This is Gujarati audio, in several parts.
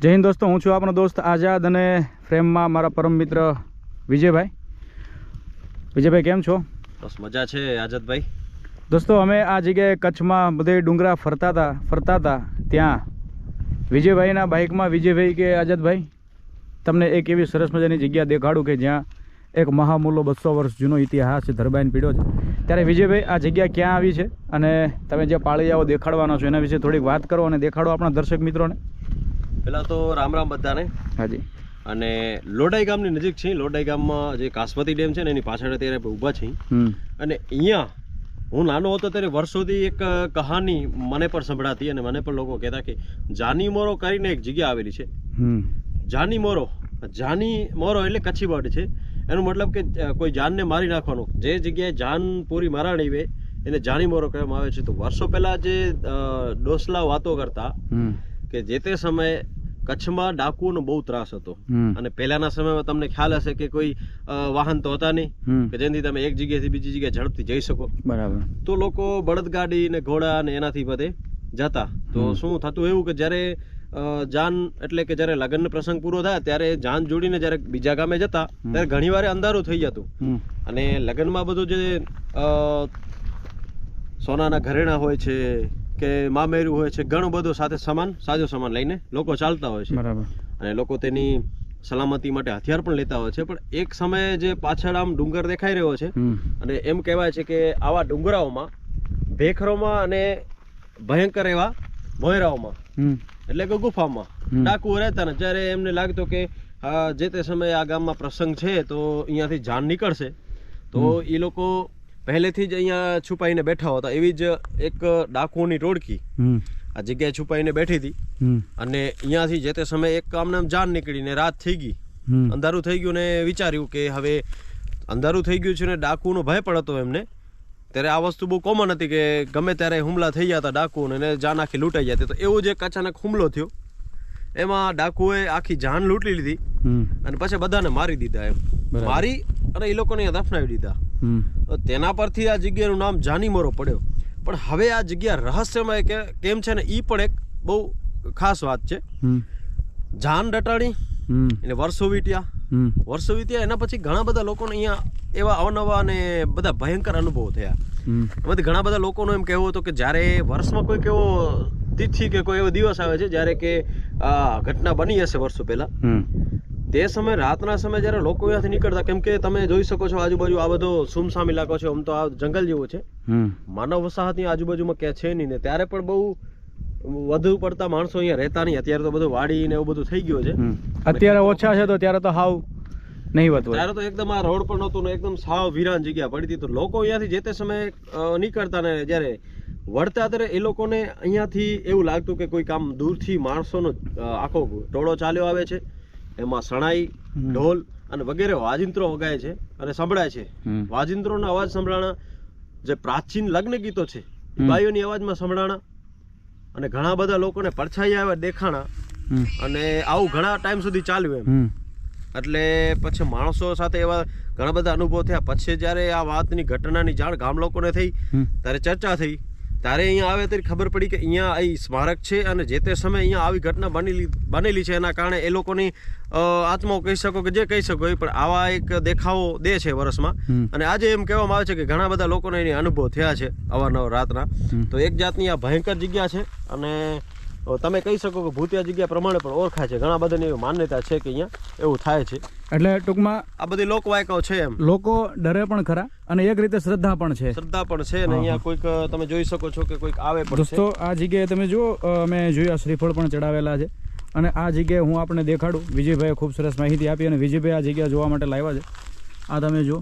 જય હિન્દ દોસ્તો હું છું આપણો દોસ્ત આઝાદ અને ફ્રેમમાં મારા પરમ મિત્ર વિજયભાઈ. વિજયભાઈ કેમ છો? બસ મજા છે આઝાદભાઈ. દોસ્તો અમે આ જગ્યાએ કચ્છમાં બધે ડુંગરા ફરતા હતા ફરતા હતા ત્યાં. વિજયભાઈના બાઇકમાં વિજયભાઈ કે આઝાદભાઈ? તમને એક એવી સરસ મજાની જગ્યા દેખાડું કે જ્યાં એક મહામૂલો બસો વર્ષ જૂનો ઇતિહાસ છે ધરબાઈન પીડ્યો છે. ત્યારે વિજયભાઈ આ જગ્યા ક્યાં આવી છે? અને તમે જે પાળિયાઓ દેખાડવાનો છો એના વિશે થોડીક વાત કરો અને દેખાડો આપણા દર્શક મિત્રોને. પેલા તો રામ રામ બધાને. હાજી. અને લોડાઈ ગામની નજીક છે લોડાઈ ગામમાં જે કાસમતી ડેમ છે ને એની પાછળ અત્યારે ઊભા છીએ. અને અહીંયા હું નાનો હતો ત્યારે વર્ષોથી એક કહાની મને પણ સંભળાતી અને મને પણ લોકો કહેતા કે જાની મોરો કરીને એક જગ્યા આવેલી છે. જાની મોરો. જાની મોરો એટલે કચ્છી વર્ડ છે. એનો મતલબ કે કોઈ જાનને મારી નાખવાનું. જે જગ્યાએ જાન પૂરી મરાણી વે એને જાની મોરો કહેવામાં આવે છે. તો વર્ષો પહેલા જે ડોસલા વાતો કરતા કે જે તે સમયે કચ્છમાં ડાકુઓનો બહુ ત્રાસ હતો. અને પહેલાના સમયમાં તમને ખ્યાલ હશે કે કોઈ વાહન તો હતા નહીં કે જેથી તમે એક જગ્યાએથી બીજી જગ્યાએ ઝડપથી જઈ શકો. બરાબર. તો લોકો બળદગાડી ને ઘોડા ને એનાથી બધે જતા. તો શું થતું એવું કે જ્યારે જાન એટલે કે જ્યારે લગ્ન પ્રસંગ પૂરો થાય ત્યારે જાન જોડીને જ્યારે બીજા ગામે જતા ત્યારે ઘણીવાર અંધારું થઈ જતું. અને લગ્નમાં બધું જે સોનાના ઘરેણા હોય છે કે મામેરું હોય છે ઘણું બધું સાથે સામાન સાજો સામાન લઈને લોકો ચાલતા હોય છે. બરાબર. અને લોકો તેની સલામતી માટે હથિયાર પણ લેતા હોય છે પણ એક સમયે જે પાછળ આમ ડુંગર દેખાઈ રહ્યો છે અને એમ કહેવાય છે કે આવા ડુંગરાઓમાં ભેખરોમાં અને ભયંકર એવા ભોયરાઓમાં એટલે કે ગુફામાં. ડાકુઓ રહેતા ને જ્યારે એમને લાગતું કે જે તે સમયે આ ગામમાં પ્રસંગ છે તો અહીંયાથી જાન નીકળશે. તો એ લોકો પહેલેથી જ અહીંયા છુપાઈને બેઠા હતા એવી જ એક ડાકુઓની ટોળકી આ જગ્યાએ છુપાઈને બેઠી હતી. અને અહીંયાથી જે તે સમયે એક આમ આમ જાન નીકળીને રાત થઈ ગઈ. અંધારું થઈ ગયું ને વિચાર્યું કે હવે અંધારું થઈ ગયું છે ને ડાકુનો ભય પણ હતો એમને ત્યારે આ વસ્તુ બહુ કોમન હતી કે ગમે ત્યારે હુમલા થઈ જતા ડાકુઓને અને જાન આખી લૂંટાઈ જતી. તો એવો જ એક અચાનક હુમલો થયો. એમાં ડાકુએ આખી જાન લૂંટી લીધી અને પછી બધાને મારી દીધા એમ. મારી અને એ લોકોને અહીંયા દફનાવી દીધા. તો તેના પરથી આ જગ્યાનું નામ જાનીમોરો પડ્યો. પણ હવે આ જગ્યા રહસ્યમય કે કેમ છે ને એ પણ એક બહુ ખાસ વાત છે. જાન ડટાણી એટલે એને વર્ષો વીટ્યા વર્ષો વીત્યા એના પછી ઘણા બધા લોકોને અહીંયા એવા અવનવા અને બધા ભયંકર અનુભવો થયા. એમાંથી ઘણા બધા લોકોનો એમ કહેવું હતું કે જ્યારે વર્ષમાં કોઈક એવો તિથિ કે કોઈ એવો દિવસ આવે છે જ્યારે કે આ ઘટના બની હશે વર્ષો પહેલા. તે સમયે રાતના સમયે જ્યારે લોકો અહીંયાથી નીકળતા કેમ કે તમે જોઈ શકો છો આજુબાજુ આ બધો સુમસામ ઇલાકો છે આમ તો આ જંગલ જેવો છે. માનવ વસાહતની આજુબાજુમાં ક્યાં છે નહીં ને ત્યારે પણ બહુ વધુ પડતા માણસો અહીંયા રહેતા નહીં. અત્યારે તો બધું વાડી ને એવું બધું થઈ ગયું છે. અત્યારે ઓછા છે તો ત્યારે તો હાવ નહીં હોતું ત્યારે તો એકદમ આ રોડ પણ નહોતું ને એકદમ સાવ વિરાન જગ્યા પડી હતી. તો લોકો અહીંયાથી જે તે સમયે નીકળતા ને જ્યારે વળતા ત્યારે એ લોકોને અહીંયાથી એવું લાગતું કે કોઈ કામ દૂરથી માણસોનો આખો ટોળો ચાલ્યો આવે છે. એમાં શણાઈ ઢોલ અને વગેરે વાજિંત્રો વગાય છે અને સંભળાય છે. વાજિંત્રો વાજિંત્રોનો અવાજ સંભળાણા જે પ્રાચીન લગ્ન ગીતો છે. બાઈઓની અવાજમાં સંભળાણા અને ઘણા બધા લોકોને પડછાઈ આવ્યા દેખાણા અને આવું ઘણા ટાઈમ સુધી ચાલ્યું એમ. એટલે પછી માણસો સાથે એવા ઘણા બધા અનુભવ થયા. પછી જ્યારે આ વાતની ઘટનાની જાણ ગામ લોકોને થઈ ત્યારે ચર્ચા થઈ ત્યારે અહીંયા આવે ત્યારે ખબર પડી કે અહીંયા અહીં સ્મારક છે અને જે તે સમયે અહીંયા આવી ઘટના બનેલી બનેલી છે એના કારણે એ લોકોની આત્માઓ કહી શકો કે જે કહી શકો એ પણ આવા એક દેખાવો દે છે વર્ષમાં અને આજે એમ કહેવામાં આવે છે કે ઘણા બધા લોકોને એની અનુભવ થયા છે અવારનવાર રાતના. તો એક જાતની આ ભયંકર જગ્યા છે અને અ, તમે કહી શકો કે ભૂતિયા જગ્યા પ્રમાણે પણ ઓળખાય છે. ઘણા બધાની એવી માન્યતા છે કે અહીંયા એવું થાય છે. એટલે ટૂંકમાં આ બધી લોકવાયકાઓ છે એમ. લોકો ડરે પણ ખરા અને એક રીતે શ્રદ્ધા પણ છે. શ્રદ્ધા પણ છે અને અહીંયા કોઈક તમે જોઈ શકો છો કે કોઈક આવે પણ દોસ્તો આ જગ્યાએ તમે જુઓ મેં જોયા શ્રીફળ પણ ચડાવેલા છે. અને આ જગ્યાએ હું આપણે દેખાડું. વિજયભાઈએ ખૂબ સરસ માહિતી આપી અને વિજયભાઈ આ જગ્યા જોવા માટે લાવ્યા છે. આ તમે જુઓ.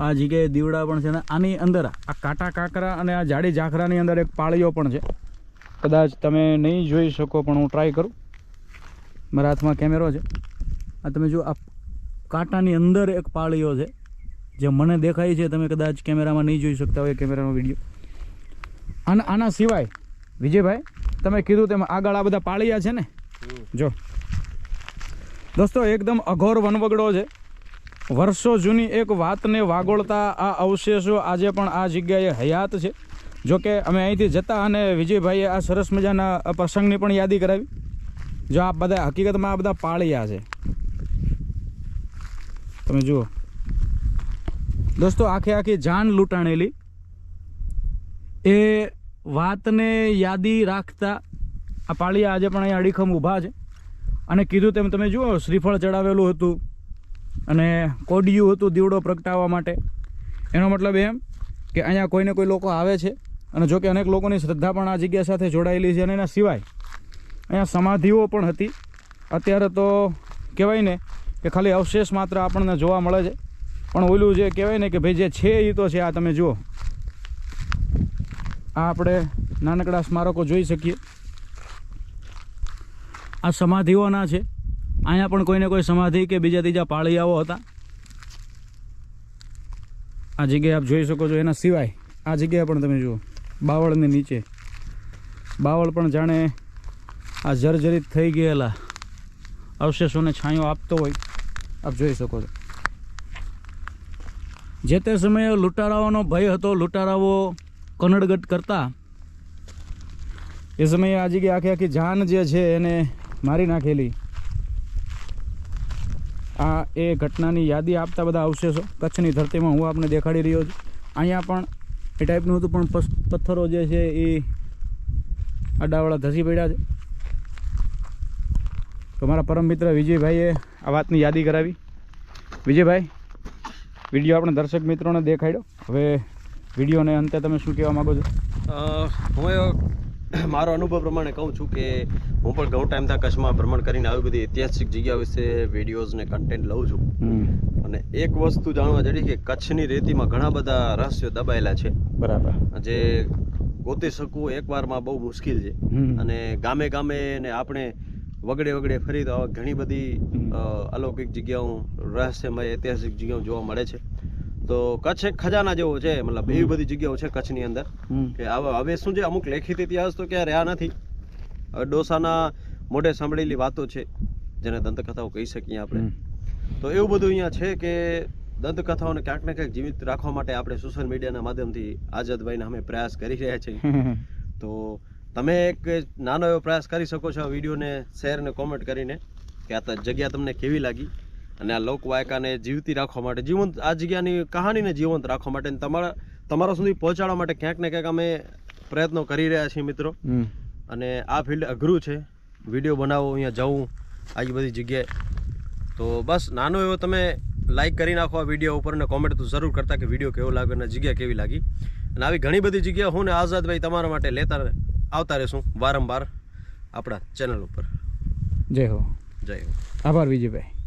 આ જગ્યાએ દીવડા પણ છે અને આની અંદર આ કાંટા કાંકરા અને આ જાડી ઝાખરાની અંદર એક પાળીઓ પણ છે. કદાચ તમે નહીં જોઈ શકો, પણ હું ટ્રાય કરું. મારા હાથમાં કેમેરો છે. આ તમે જુઓ, આ કાંટાની અંદર એક પાળીઓ છે, જે મને દેખાય છે. તમે કદાચ કેમેરામાં નહીં જોઈ શકતા હોય કેમેરાનો વીડિયો આના આના સિવાય, વિજયભાઈ, તમે કીધું તેમ આગળ આ બધા પાળિયા છે ને? જો. દોસ્તો, એકદમ અઘોર વનવગડો છે. વર્ષો જૂની એક વાતને વાગોળતા આ અવશેષો આજે પણ આ જગ્યાએ હયાત છે. જો કે અમે અહીંથી જતા અને વિજયભાઈએ આ સરસ મજાના પ્રસંગની પણ યાદી કરાવી. જો આ બધા હકીકતમાં આ બધા પાળિયા છે. તમે જુઓ. દોસ્તો, આખે આખી જાન લૂંટાણેલી. એ વાતને યાદી રાખતા આ પાળિયા આજે પણ અહીંયા અડીખમ ઊભા છે. અને કીધું તેમ તમે જુઓ, શ્રીફળ ચડાવેલું હતું અને કોડિયું હતું દીવડો પ્રગટાવવા માટે. એનો મતલબ એમ કે અહીંયા કોઈને કોઈ લોકો આવે છે. અને જોકે અનેક લોકોની શ્રદ્ધા પણ આ જગ્યા સાથે જોડાયેલી છે અને એના સિવાય અહીંયા સમાધિઓ પણ હતી. અત્યારે તો કહેવાય ને કે ખાલી અવશેષ માત્ર આપણને જોવા મળે છે. પણ ઓલું જે કહેવાય ને કે ભાઈ જે છે એ તો છે, આ તમે જુઓ. આ આપણે નાનકડા સ્મારકો જોઈ શકીએ. આ સમાધિઓના છે. અહીંયા પણ કોઈને કોઈ સમાધિ કે બીજા ત્રીજા પાળિયાઓ હતા. આ જગ્યાએ આપ જોઈ શકો છો એના સિવાય આ જગ્યાએ પણ તમે જુઓ. બાવળની નીચે. બાવળ પણ જાણે આ જર્જરિત થઈ ગયેલા અવશેષોને છાંયો આપતો હોય. આપ જોઈ શકો છો. જે તે સમયે લૂંટારાઓનો ભય હતો, લૂંટારાઓ કનડગટ કરતા. એ સમયે આ જગ્યાએ આખી આખી જાન જે છે એને મારી નાખેલી. આ એ ઘટનાની યાદી આપતા બધા અવશેષો. કચ્છની ધરતીમાં હું આપને દેખાડી રહ્યો છું. અહીંયા પણ એ ટાઈપનું હતું, પણ પથ્થરો જે છે એ આડાવાળા ધસી પડ્યા છે. તો મારા પરમ મિત્ર વિજયભાઈએ આ વાતની યાદી કરાવી. વિજયભાઈ, વીડિયો આપણે દર્શક મિત્રોને દેખાડ્યો. હવે વિડીયોને અંતે તમે શું કહેવા માગો છો? હું મારો અનુભવ પ્રમાણે કહું છું કે હું પણ ઘણો ટાઈમ ત્યાં કચ્છમાં ભ્રમણ કરીને આવી બધી ઐતિહાસિક જગ્યા વિશે વિડીયોઝ ને કન્ટેન્ટ લઉં છું. અને એક વસ્તુ જાણવા જડી કે કચ્છની રેતીમાં ઘણા બધા રહસ્યો દબાયેલા છે. બરાબર. જે ગોતી શકવું એકવારમાં બહુ મુશ્કેલ છે. અને ગામે ગામે ને આપણે વગડે વગડે ફરી તો ઘણી બધી અલૌકિક જગ્યાઓ રહસ્યમય ઐતિહાસિક જગ્યાઓ જોવા મળે છે. તો કચ્છ એક ખજાના જેવો છે મતલબ એવી બધી જગ્યાઓ છે કચ્છની અંદર. કે હવે શું છે અમુક લેખિત ઇતિહાસ તો ક્યાં રહ્યા નથી. હવે ડોસાના મોઢે સાંભળેલી વાતો છે જેને દંતકથાઓ કહી શકીએ આપણે. તો એવું બધું અહીંયા છે કે દંતકથાઓને ક્યાંક ને ક્યાંક જીવિત રાખવા માટે આપણે સોશિયલ મીડિયાના માધ્યમથી આઝાદભાઈને અમે પ્રયાસ કરી રહ્યા છીએ. તો તમે એક નાનો એવો પ્રયાસ કરી શકો છો આ વિડીયોને શેર ને કોમેન્ટ કરીને કે આ જગ્યા તમને કેવી લાગી? અને આ લોકવાયકાને જીવતી રાખવા માટે જીવંત આ જગ્યાની કહાનીને જીવંત રાખવા માટે અને તમારા તમારા સુધી પહોંચાડવા માટે ક્યાંક ને ક્યાંક અમે પ્રયત્નો કરી રહ્યા છીએ મિત્રો. અને આ ફિલ્ડ અઘરું છે. વીડિયો બનાવો અહીંયા જવું આવી બધી જગ્યાએ. તો બસ નાનો એવો તમે લાઈક કરી નાખો આ વીડિયો ઉપર અને કોમેન્ટ તો જરૂર કરતા કે વીડિયો કેવો લાગ્યો અને જગ્યા કેવી લાગી. અને આવી ઘણી બધી જગ્યા હું ને આઝાદભાઈ તમારા માટે લેતા આવતા રહેશું વારંવાર આપણા ચેનલ ઉપર. જય હો. જય હો. આભાર વિજયભાઈ.